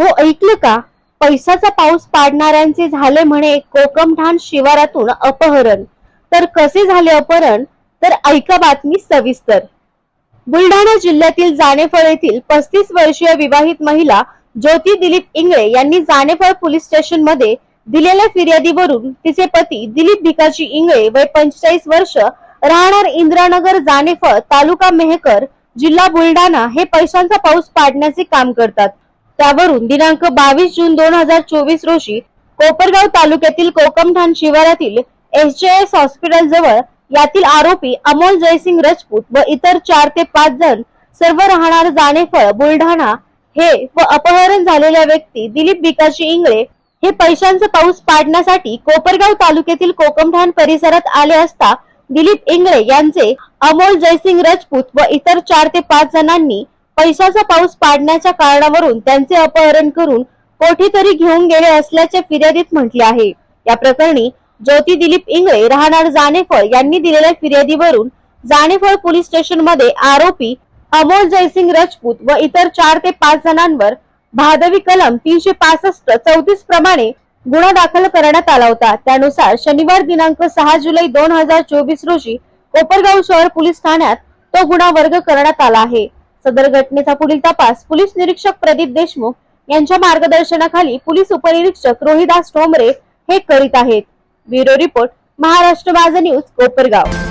ऐकलं का? पैशाचा पाऊस पाडणाऱ्यांचे झाले म्हणे कोकमठाण शिवारातून अपहरण. तर कसे झाले अपहरण? तर ऐका बातमी सविस्तर. बुलढाणा जिल्ह्यातील जानेफळ येथील पस्तीस वर्षीय विवाहित महिला ज्योती दिलीप इंगळे यांनी जानेफळ पोलीस स्टेशनमध्ये दिलेल्या फिर्यादीवरून तिचे पती दिलीप भिकाजी इंगळे वय पंचेचाळीस वर्ष राहणार इंद्रानगर जानेफळ तालुका मेहकर जिल्हा बुलढाणा हे पैशांचा पाऊस पाडण्याचे काम करतात. त्यावरून दिनांक बावीस जून दोन हजार चोवीस रोजी कोपरगाव तालुक्यातील कोकमठाण शिवारातील एसजेएस हॉस्पिटल जवळ यातील आरोपी अमोल जयसिंग राजपूत व इतर चार ते पाच जण सर्व राहणार जाणेफळ बुलढाणा हे व अपहरण झालेल्या व्यक्ती दिलीप बिकाशी इंगळे हे पैशांचा पाऊस पाडण्यासाठी कोपरगाव तालुक्यातील कोकमठाण परिसरात आले असता दिलीप इंगळे यांचे अमोल जयसिंग राजपूत व इतर चार ते पाच जणांनी पैशाचा पाऊस पाडण्याच्या कारणावरून त्यांचे अपहरण करून कोठेतरी घेऊन गेले असल्याचे फिर्यादीत म्हटले आहे. या प्रकरणी ज्योती दिलीप इंगळे राहणार जानेफळ यांनी दिलेल्या फिर्यादीवरून जानेफळ पोलीस स्टेशनमध्ये आरोपी अमोल जयसिंग राजपूत व इतर चार ते पाच जणांवर भादवी कलम तीनशे पासष्ट चौतीस प्रमाणे गुन्हा दाखल करण्यात आला होता. त्यानुसार शनिवार दिनांक सहा जुलै दोन हजार चोवीस रोजी कोपरगाव शहर पोलीस ठाण्यात तो गुन्हा वर्ग करण्यात आला आहे. सदर घटनेचा पुढील तपास पोलीस निरीक्षक प्रदीप देशमुख यांच्या मार्गदर्शनाखाली पोलीस उपनिरीक्षक रोहिदास ठोंबरे हे करीत आहेत. ब्युरो रिपोर्ट महाराष्ट्र माझा न्यूज कोपरगाव.